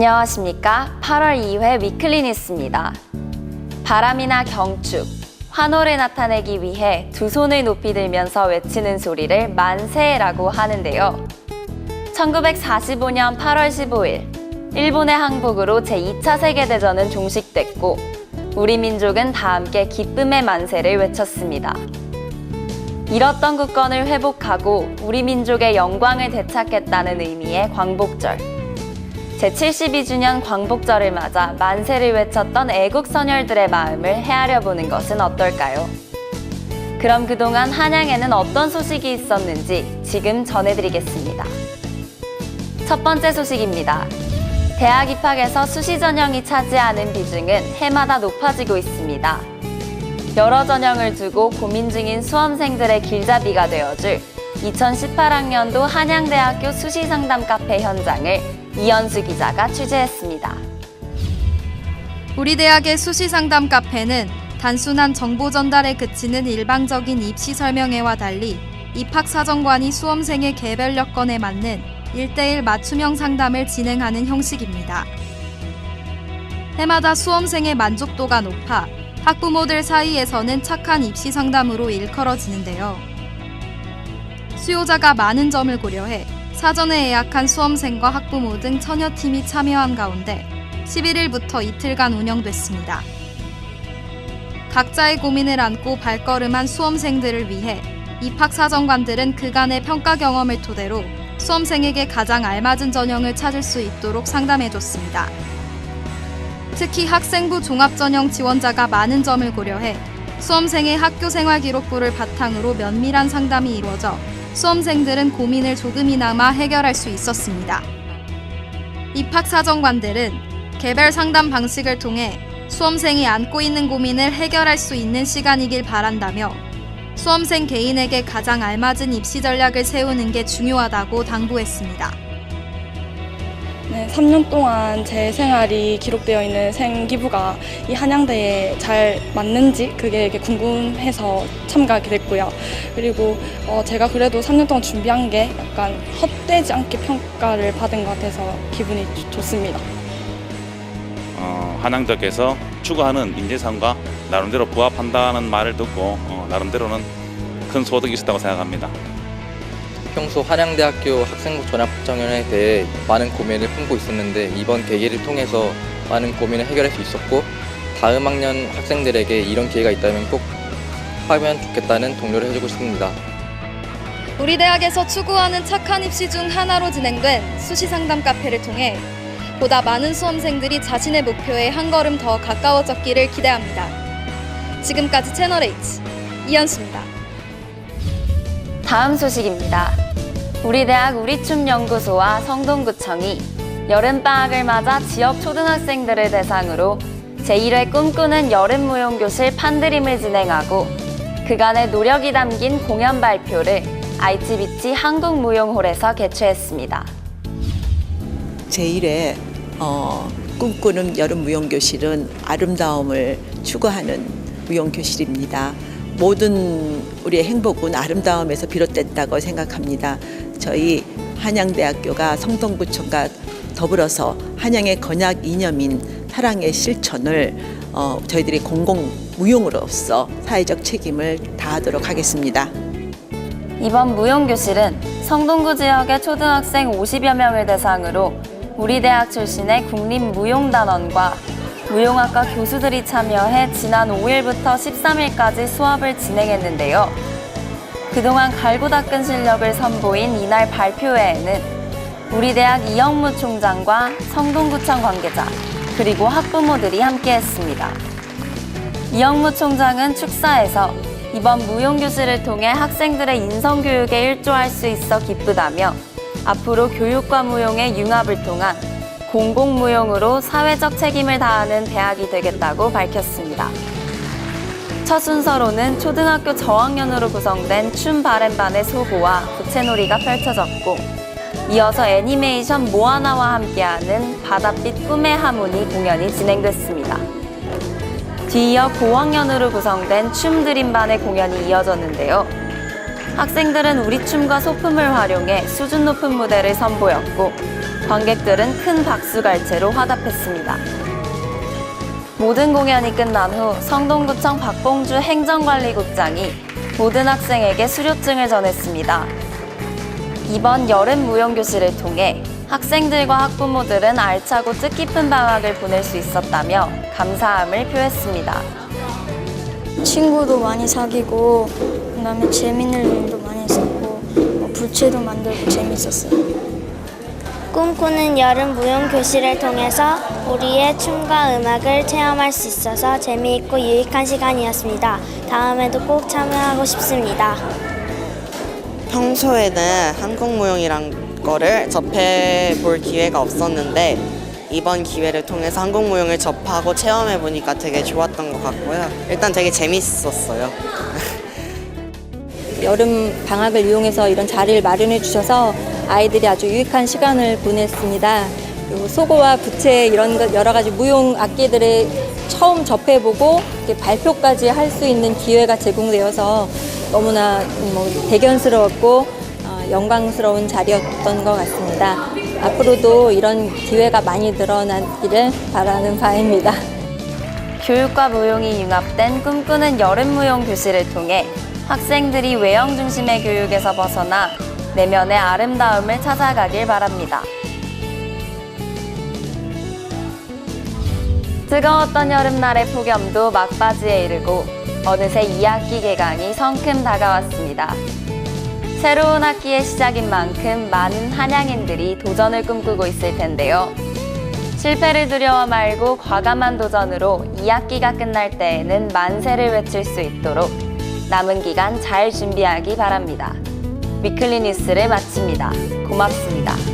안녕하십니까. 8월 2회 위클리 뉴스입니다. 바람이나 경축, 환호를 나타내기 위해 두 손을 높이 들면서 외치는 소리를 만세라고 하는데요. 1945년 8월 15일, 일본의 항복으로 제2차 세계대전은 종식됐고, 우리 민족은 다 함께 기쁨의 만세를 외쳤습니다. 잃었던 국권을 회복하고 우리 민족의 영광을 되찾겠다는 의미의 광복절. 제72주년 광복절을 맞아 만세를 외쳤던 애국 선열들의 마음을 헤아려 보는 것은 어떨까요? 그럼 그동안 한양에는 어떤 소식이 있었는지 지금 전해드리겠습니다. 첫 번째 소식입니다. 대학 입학에서 수시 전형이 차지하는 비중은 해마다 높아지고 있습니다. 여러 전형을 두고 고민 중인 수험생들의 길잡이가 되어줄 2018학년도 한양대학교 수시상담 카페 현장을 이현수 기자가 취재했습니다. 우리 대학의 수시 상담 카페는 단순한 정보 전달에 그치는 일방적인 입시 설명회와 달리 입학 사정관이 수험생의 개별 여건에 맞는 1대1 맞춤형 상담을 진행하는 형식입니다. 해마다 수험생의 만족도가 높아 학부모들 사이에서는 착한 입시 상담으로 일컬어지는데요. 수요자가 많은 점을 고려해 사전에 예약한 수험생과 학부모 등 처녀 팀이 참여한 가운데 11일부터 이틀간 운영됐습니다. 각자의 고민을 안고 발걸음한 수험생들을 위해 입학사정관들은 그간의 평가 경험을 토대로 수험생에게 가장 알맞은 전형을 찾을 수 있도록 상담해줬습니다. 특히 학생부 종합전형 지원자가 많은 점을 고려해 수험생의 학교생활 기록부를 바탕으로 면밀한 상담이 이루어져 수험생들은 고민을 조금이나마 해결할 수 있었습니다. 입학사정관들은 개별 상담 방식을 통해 수험생이 안고 있는 고민을 해결할 수 있는 시간이길 바란다며 수험생 개인에게 가장 알맞은 입시 전략을 세우는 게 중요하다고 당부했습니다. 네, 3년 동안 제 생활이 기록되어 있는 생기부가 이 한양대에 잘 맞는지 그게 궁금해서 참가하게 됐고요. 그리고 어, 제가 그래도 3년 동안 준비한 게 약간 헛되지 않게 평가를 받은 것 같아서 기분이 좋- 좋습니다. 어, 한양대학에서 추구하는 인재상과 나름대로 부합한다는 말을 듣고 어, 나름대로는 큰 소득이 있었다고 생각합니다. 평소 한양대학교 학생부 전합정연에 대해 많은 고민을 품고 있었는데 이번 계기를 통해서 많은 고민을 해결할 수 있었고 다음 학년 학생들에게 이런 기회가 있다면 꼭 하면 좋겠다는 독려를 해주고 싶습니다. 우리 대학에서 추구하는 착한 입시 중 하나로 진행된 수시 상담 카페를 통해 보다 많은 수험생들이 자신의 목표에 한 걸음 더 가까워졌기를 기대합니다. 지금까지 채널 H 이현수입니다. 다음 소식입니다. 우리 대학 우리춤연구소와 성동구청이 여름방학을 맞아 지역 초등학생들을 대상으로 제1회 꿈꾸는 여름 무용교실 판드림을 진행하고 그간의 노력이 담긴 공연 발표를 ITBT 한국무용홀에서 개최했습니다. 제1회 어, 꿈꾸는 여름 무용교실은 아름다움을 추구하는 무용교실입니다. 모든 우리의 행복은 아름다움에서 비롯된다고 생각합니다. 저희 한양대학교가 성동구청과 더불어서 한양의 건약 이념인 사랑의 실천을 어, 저희들이 공공 무용으로서 사회적 책임을 다하도록 하겠습니다. 이번 무용교실은 성동구 지역의 초등학생 50여 명을 대상으로 우리 대학 출신의 국립무용단원과 무용학과 교수들이 참여해 지난 5일부터 13일까지 수업을 진행했는데요. 그동안 갈고 닦은 실력을 선보인 이날 발표회에는 우리 대학 이영무 총장과 성동구청 관계자 그리고 학부모들이 함께했습니다. 이영무 총장은 축사에서 이번 무용교실을 통해 학생들의 인성교육에 일조할 수 있어 기쁘다며 앞으로 교육과 무용의 융합을 통한 공공무용으로 사회적 책임을 다하는 대학이 되겠다고 밝혔습니다. 첫 순서로는 초등학교 저학년으로 구성된 춤 바램반의 소고와 부채놀이가 펼쳐졌고 이어서 애니메이션 모아나와 함께하는 바닷빛 꿈의 하모니 공연이 진행됐습니다. 뒤이어 고학년으로 구성된 춤 드림반의 공연이 이어졌는데요. 학생들은 우리 춤과 소품을 활용해 수준 높은 무대를 선보였고 관객들은 큰 박수갈채로 화답했습니다. 모든 공연이 끝난 후 성동구청 박봉주 행정관리국장이 모든 학생에게 수료증을 전했습니다. 이번 여름 무용교실을 통해 학생들과 학부모들은 알차고 뜻깊은 방학을 보낼 수 있었다며 감사함을 표했습니다. 친구도 많이 사귀고 그다음에 재밌는 일도 많이 있었고 뭐 불체도 만들고 재밌었어요. 꿈꾸는 여름 무용 교실을 통해서 우리의 춤과 음악을 체험할 수 있어서 재미있고 유익한 시간이었습니다. 다음에도 꼭 참여하고 싶습니다. 평소에는 한국 무용이란 거를 접해 볼 기회가 없었는데 이번 기회를 통해서 한국 무용을 접하고 체험해 보니까 되게 좋았던 것 같고요. 일단 되게 재밌었어요. 여름 방학을 이용해서 이런 자리를 마련해 주셔서 아이들이 아주 유익한 시간을 보냈습니다. 그리고 소고와 부채 이런 것 여러 가지 무용 악기들을 처음 접해보고 발표까지 할 수 있는 기회가 제공되어서 너무나 뭐 대견스러웠고 어, 영광스러운 자리였던 것 같습니다. 앞으로도 이런 기회가 많이 늘어나기를 바라는 바입니다. 교육과 무용이 융합된 꿈꾸는 여름 무용 교실을 통해 학생들이 외형 중심의 교육에서 벗어나 내면의 아름다움을 찾아가길 바랍니다. 뜨거웠던 여름날의 폭염도 막바지에 이르고 어느새 2학기 개강이 성큼 다가왔습니다. 새로운 학기의 시작인 만큼 많은 한양인들이 도전을 꿈꾸고 있을 텐데요. 실패를 두려워 말고 과감한 도전으로 2학기가 끝날 때에는 만세를 외칠 수 있도록 남은 기간 잘 준비하기 바랍니다. 위클리 뉴스를 마칩니다. 고맙습니다.